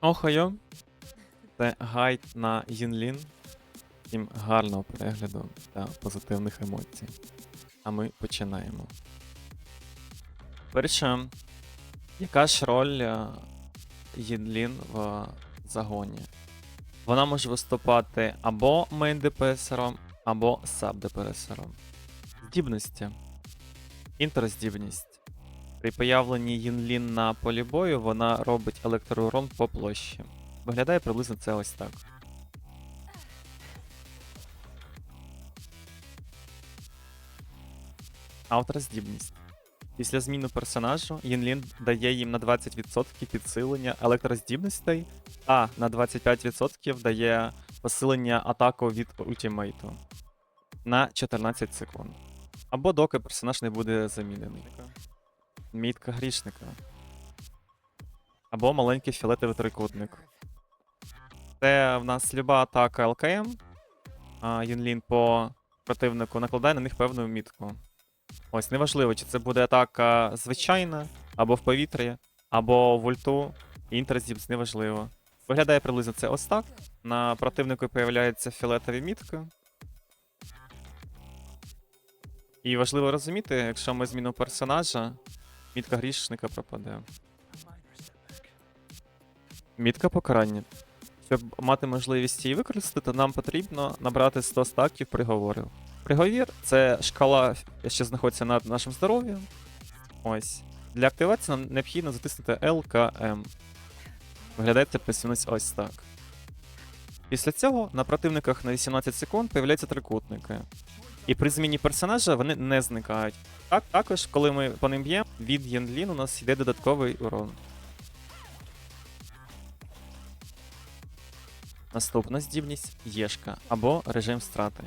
Охайо. Це гайд на Юнлін. Всім гарного перегляду та позитивних емоцій. А ми починаємо. Перше, яка ж роль е, Юнлін в загоні? Вона може виступати або мейн ДПСером, або саб ДПСером. Здібності. Інтерздібність. При появленні Юнлін на полі бою вона робить електроурон по площі. Виглядає приблизно це ось так. Автороздібність. Після зміни персонажу Юнлін дає їм на 20% підсилення електроздібностей, а на 25% дає посилення атаку від ультимейту на 14 секунд. Або доки персонаж не буде замінений. Мітка грішника. Або маленький фіолетовий трикутник. Це в нас люба атака ЛКМ. Юнлін по противнику накладає на них певну мітку. Ось, неважливо, чи це буде атака звичайна, або в повітрі, або в ульту. Інтерзіпс, неважливо. Виглядає приблизно це ось так. На противнику появляються фіолетові мітки. І важливо розуміти, якщо ми змінимо персонажа, мітка грішника пропаде. Мітка покарання. Щоб мати можливість її використати, нам потрібно набрати 100 стаків приговорів. Приговір це шкала, що знаходиться над нашим здоров'ям. Ось. Для активації нам необхідно затиснути ЛКМ. Виглядає це плюс ось так. Після цього на противниках на 18 секунд появляються трикутники. І при зміні персонажа вони не зникають. Так, також, коли ми по ним б'ємо, від Єнлін у нас йде додатковий урон. Наступна здібність Єшка або режим страти.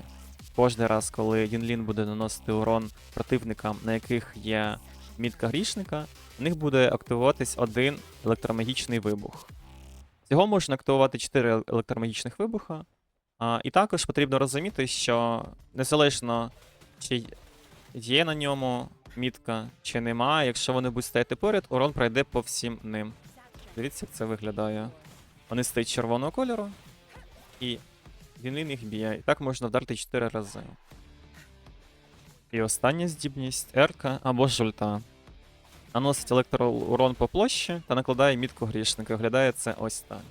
Кожний раз, коли Юнлін буде наносити урон противникам, на яких є мітка грішника, у них буде активуватись один електромагічний вибух. Всього можна активувати 4 електромагічних вибуха. І також потрібно розуміти, що незалежно чи є на ньому мітка, чи немає, якщо вони будуть стояти поряд, урон пройде по всім ним. Дивіться, як це виглядає. Вони стоять червоного кольору, і він їх б'є. І так можна вдарити 4 рази. І остання здібність Ерка або жульта. Наносить електроурон по площі та накладає мітку грішника. Виглядає це ось так.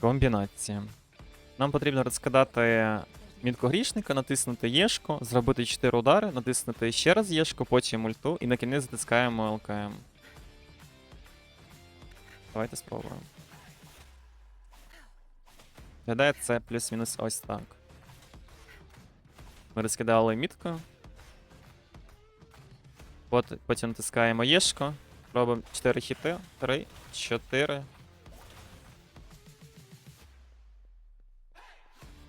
Комбінація. Нам потрібно розкидати мітку грішника, натиснути Єшку, зробити 4 удари, натиснути ще раз Єшку, потім ульту і на кінець затискаємо ЛКМ. Давайте спробуємо. Виглядає це плюс-мінус ось так. Ми розкидали мітку. Потім натискаємо Єшку. Робимо 4 хіти. 3, 4.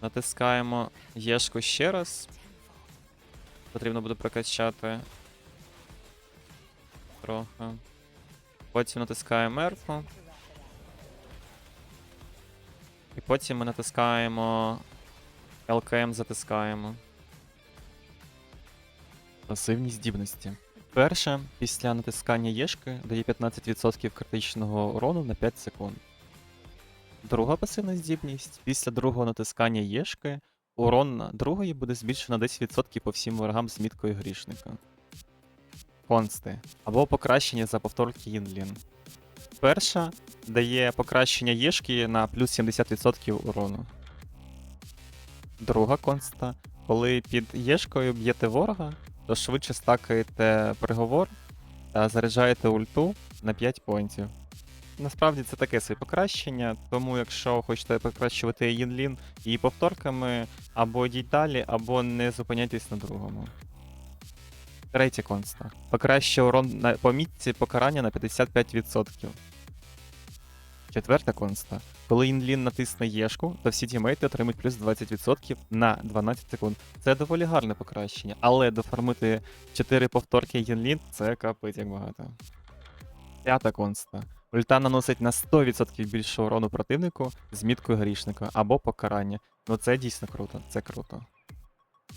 Натискаємо Єшку ще раз. Потрібно буде прокачати. Трохи. Потім натискаємо Ерку. І потім ми натискаємо ЛКМ затискаємо. Пасивні здібності. Перше, після натискання Єшки дає 15% критичного урону на 5 секунд. Друга пасивна здібність. Після другого натискання Єшки урон другої буде збільшено 10% по всім ворогам з міткою грішника. Консти або покращення за повторки Їнлін. Перша дає покращення Єшки на плюс 70% урону. Друга конста. Коли під Єшкою б'єте ворога, то швидше стакаєте приговор та заряджаєте ульту на 5 поінтів. Насправді це таке собі покращення, тому якщо хочете покращувати Їнлін її повторками, або йдіть далі, або не зупиняйтесь на другому. Третя конста. Покращує урон на помітці покарання на 55%. Четверта конста. Коли Інлін натисне Єшку, то всі тімейти отримують плюс 20% на 12 секунд. Це доволі гарне покращення, але дофармити 4 повторки Єнлін це капить як багато. П'ята конста. Ульта наносить на 100% більше урону противнику з міткою грішника або покарання. Ну це дійсно круто, це круто.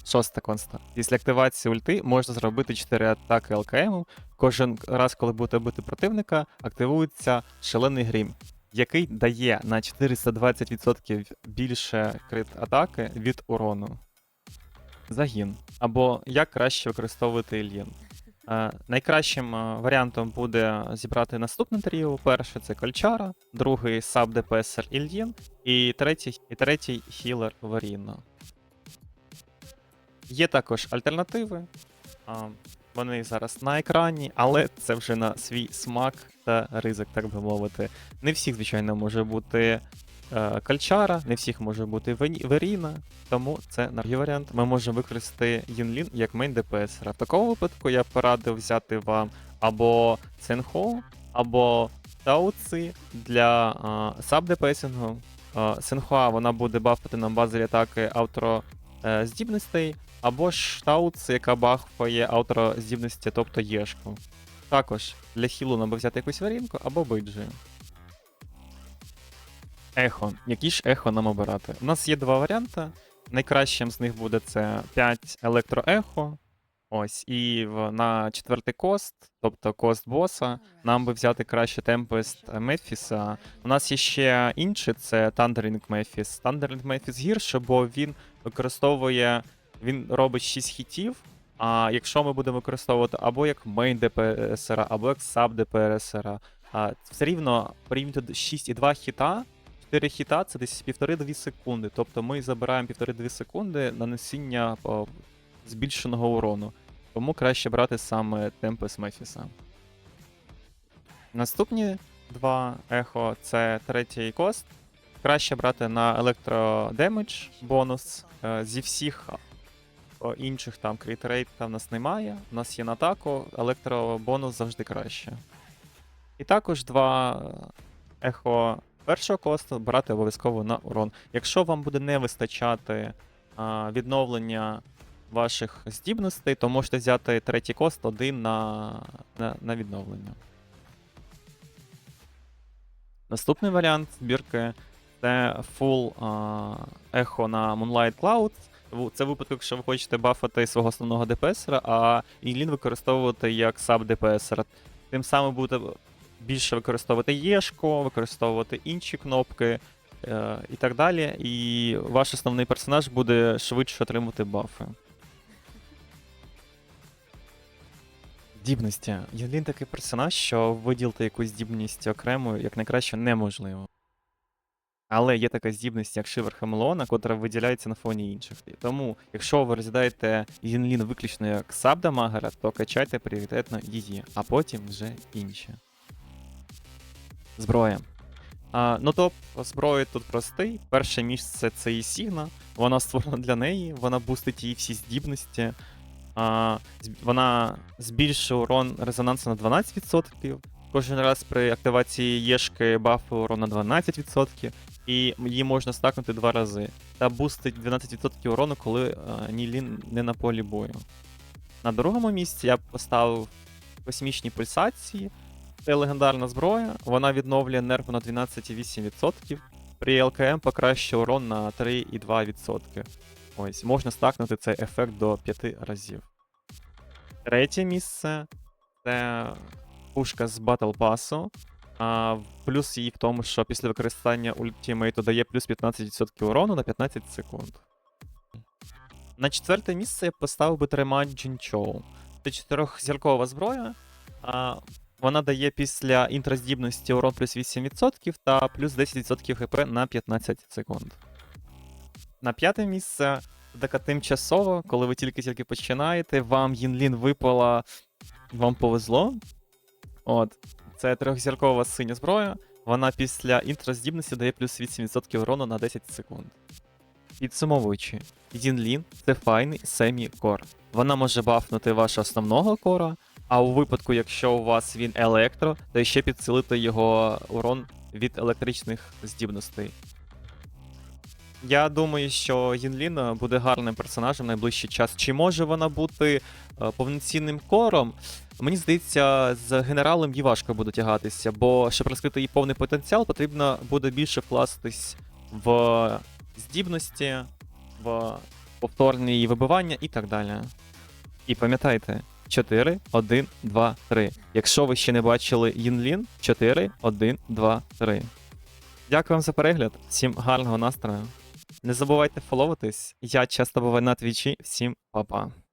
Шоста конста. Після активації ульти можна зробити 4 атаки ЛКМ. Кожен раз, коли будете бити противника, активується шалений грім, який дає на 420% більше крит атаки від урону. Загін. Або як краще використовувати Ільїн. Е, найкращим е, варіантом буде зібрати наступне тріо. Перший це Кольчара, другий саб ДПСР Ільїн, і третій, і третій хілер Варіно. Є також альтернативи. Вони зараз на екрані, але це вже на свій смак та ризик, так би мовити. Не всіх, звичайно, може бути е, Кальчара, не всіх може бути Веріна, тому це другий варіант. Ми можемо використати Юнлін як мейн ДПС. В такому випадку я порадив взяти вам або Сенхо, або Тауци для е, саб ДПСінгу. Е, Сенхуа вона буде бафати нам базові атаки аутро е, здібностей, або ж Тауц, яка бафає аутро здібності, тобто Єшку. Також для хілу нам взяти якусь варінку або биджі. Ехо. Які ж ехо нам обирати? У нас є два варіанти. Найкращим з них буде це 5 електроехо. Ось, і в, на четвертий кост, тобто кост боса, нам би взяти краще Темпест Мефіса. У нас є ще інший, це Thundering Мефіс. Thundering Мефіс гірше, бо він використовує, він робить 6 хітів. А якщо ми будемо використовувати або як мейн ДПСР, або як саб ДПСР, все рівно порівняти 6,2 хіта, 4 хіта це десь 1,5-2 секунди. Тобто ми забираємо 1,5-2 секунди нанесіння о, збільшеного урону. Тому краще брати саме Темпес Мефіса. Наступні два ехо це третій кост. Краще брати на електродемедж бонус. Е, Зі всіх інших там крітрейт в нас немає. У нас є на атаку, електробонус завжди краще. І також два ехо першого косту брати обов'язково на урон. Якщо вам буде не вистачати а, відновлення ваших здібностей, то можете взяти третій кост один на, на, на відновлення. Наступний варіант збірки це full ехо на Moonlight Cloud. Це випадок, якщо ви хочете бафати свого основного ДПСера, а Інлін використовувати як саб ДПСера. Тим самим будете більше використовувати Єшко, використовувати інші кнопки е, і так далі. І ваш основний персонаж буде швидше отримувати бафи. Здібності. Єлін такий персонаж, що виділити якусь здібність окремо, як найкраще, неможливо. Але є така здібність, як Шивер Хамелеона, котра виділяється на фоні інших. Тому, якщо ви розглядаєте Єнлін виключно як сабдамагера, то качайте пріоритетно її, а потім вже інші. Зброя. А, ну топ зброї тут простий. Перше місце це і Сігна. Вона створена для неї, вона бустить її всі здібності. А, вона збільшує урон резонансу на 12%. Кожен раз при активації Єшки бафу урон на 12%, і її можна стакнути два рази. Та бустить 12% урону, коли а, Нілін не на полі бою. На другому місці я поставив космічні пульсації. Це легендарна зброя, вона відновлює нерву на 12,8%. При ЛКМ покращує урон на 3,2%. Ось, можна стакнути цей ефект до 5 разів. Третє місце це пушка з Battle Pass. А, плюс її в тому, що після використання ультимейту дає плюс 15% урону на 15 секунд. На четверте місце я поставив би Треман Джінчоу. Це чотирьохзіркова зброя. А, вона дає після інтроздібності урон плюс 8% та плюс 10% хп на 15 секунд. На п'яте місце така тимчасово, коли ви тільки-тільки починаєте, вам Їнлін випала. Вам повезло. От. Це трьохзіркова синя зброя. Вона після інтроздібності дає плюс 8% урону на 10 секунд. Підсумовуючи, Їнлін це файний семі-кор. Вона може бафнути вашого основного кора, а у випадку, якщо у вас він електро, то ще підсилити його урон від електричних здібностей. Я думаю, що Їнлін буде гарним персонажем в найближчий час. Чи може вона бути е, повноцінним кором? Мені здається, з генералом їй важко буде тягатися, бо щоб розкрити її повний потенціал, потрібно буде більше вкластись в здібності, в повторні її вибивання і так далі. І пам'ятайте, 4, 1, 2, 3. Якщо ви ще не бачили Юнлін, 4, 1, 2, 3. Дякую вам за перегляд, всім гарного настрою. Не забувайте фоловитись. Я часто буваю на твічі. Всім па-па.